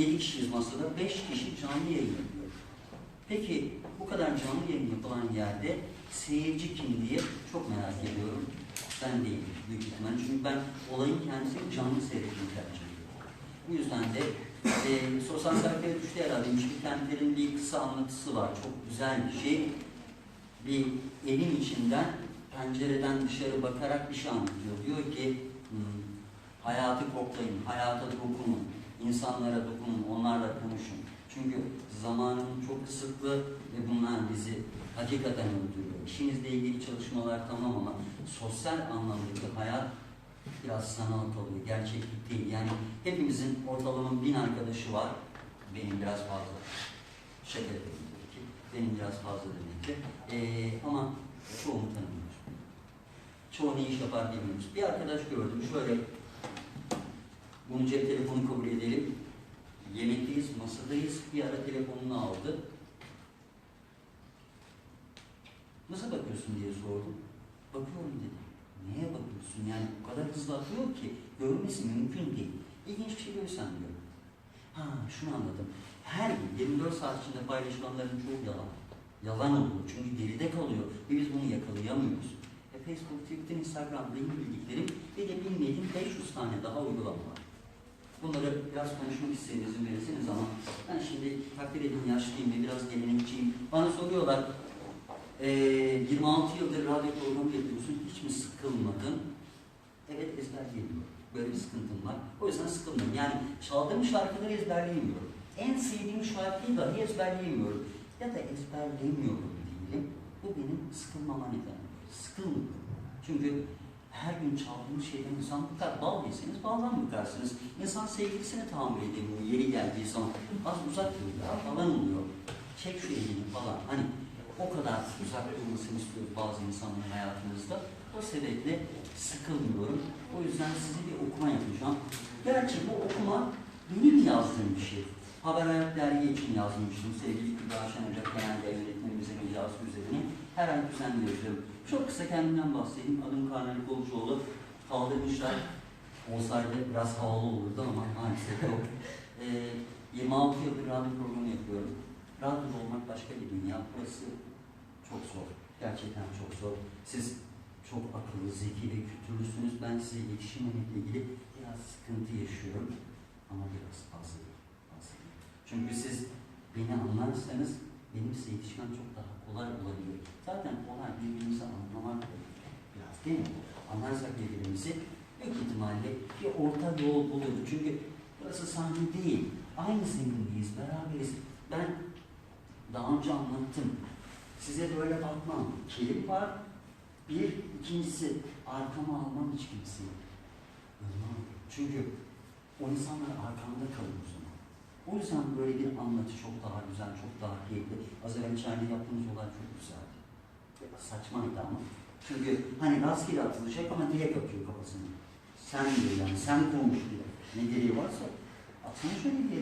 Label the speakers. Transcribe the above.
Speaker 1: 7 kişiyiz masada, 5 kişi canlı yayın yapıyor. Peki bu kadar canlı yayın yapılan yerde seyirci kim diye çok merak ediyorum. Ben değilim büyük ihtimalle. Çünkü ben olayın kendisini canlı seyretmeyi tercih ediyorum. Bu yüzden de e, sosyal sayfaya düştü herhalde. Müşrik kentlerin bir kısa anlatısı var. Çok güzel bir şey. Bir evin içinden pencereden dışarı bakarak bir şey anlatıyor. Diyor ki hmm, hayatı koklayın, hayata dokunun, insanlara dokunun, onlarla konuşun. Çünkü zamanın çok kısıtlı ve bunlar bizi hakikaten öldürüyor. İşinizle ilgili çalışmalar tamam ama sosyal anlamdaki hayat biraz sanal kalıyor, gerçeklik değil. Yani hepimizin ortalama bin arkadaşı var, benim biraz fazla. Şaka yapıyorum ki, benim biraz fazla demek ki. Ee, ama çoğunu tanımıyoruz. Çoğu ne iş yapar bilmiyoruz. Bir arkadaş gördüm, şöyle bunu cep telefonu kabul edelim. Yemekteyiz, masadayız. Bir ara telefonunu aldı. Nasıl bakıyorsun diye sordum. Bakıyorum dedi. Neye bakıyorsun? Yani o kadar hızlı atıyor ki görmesi mümkün değil. İlginç bir şey görsen diyor. Ha şunu anladım. Her gün 24 saat içinde paylaşılanların çoğu yalan. Yalan oluyor. Çünkü geride kalıyor. Ve biz bunu yakalayamıyoruz. E, Facebook, Twitter, Instagram'da yeni bildiklerim bir de bilmediğim 500 tane daha uygulama var. Bunları biraz konuşmak istedim izin verirseniz ama ben şimdi takdir edin yaşlıyım ve biraz gelenekçiyim. Bana soruyorlar, eee 26 yıldır radyo programı yapıyorsun, hiç mi sıkılmadın? Evet ezberleyemiyorum. Böyle bir sıkıntım var. O yüzden sıkılmıyorum. Yani çaldığım şarkıları ezberleyemiyorum. En sevdiğim şarkıyı dahi ezberleyemiyorum. Ya da ezberleyemiyorum diyelim. Bu benim sıkılmama nedeni. Sıkılmıyorum. Çünkü her gün çaldığınız şeyden insan bıkar. Bal yeseniz baldan bıkarsınız. İnsan sevgilisine tahammül edemiyor yeri geldiği zaman. Az uzak dur ya falan oluyor. Çek şu elini falan. Hani o kadar uzak durmasını istiyoruz bazı insanların hayatımızda. O sebeple sıkılmıyorum. O yüzden size bir okuma yapacağım. Gerçi bu okuma benim yazdığım bir şey. Haber Hayat Dergi için yazmıştım. Sevgili Kübra Şenocak genel yayın yönetmenimizin ricası üzerine. Her ay düzenli yazıyorum. Çok kısa kendimden bahsedeyim. Adım Karnali Kolucuoğlu. Kaldırmışlar. Olsaydı biraz havalı olurdu ama maalesef yok. Ee, 26 yıldır radyo programı yapıyorum. Radyoda olmak başka bir dünya. Burası çok zor. Gerçekten çok zor. Siz çok akıllı, zeki ve kültürlüsünüz. Ben size iletişimle ilgili biraz sıkıntı yaşıyorum. Ama biraz fazla değil. Fazla değil. Çünkü siz beni anlarsanız benim size çok daha kolay olabilir. Zaten kolay birbirimizi anlamak biraz değil mi? Anlarsak birbirimizi büyük ihtimalle bir orta yol buluruz. Çünkü burası sahne değil. Aynı zemindeyiz, beraberiz. Ben daha önce anlattım. Size böyle bakmam. Kelim var. Bir, ikincisi arkama almam hiç kimseyi. Çünkü o insanlar arkamda kalır o zaman. O yüzden böyle bir anlatı çok daha güzel, çok Az evvel içeride yaptığımız olay çok güzeldi. Saçmaydı ama. Çünkü hani rastgele atılacak ama direkt atıyor kafasını. Sen diyor yani, sen konuş diyor. Ne gereği varsa atsana şöyle bir yere.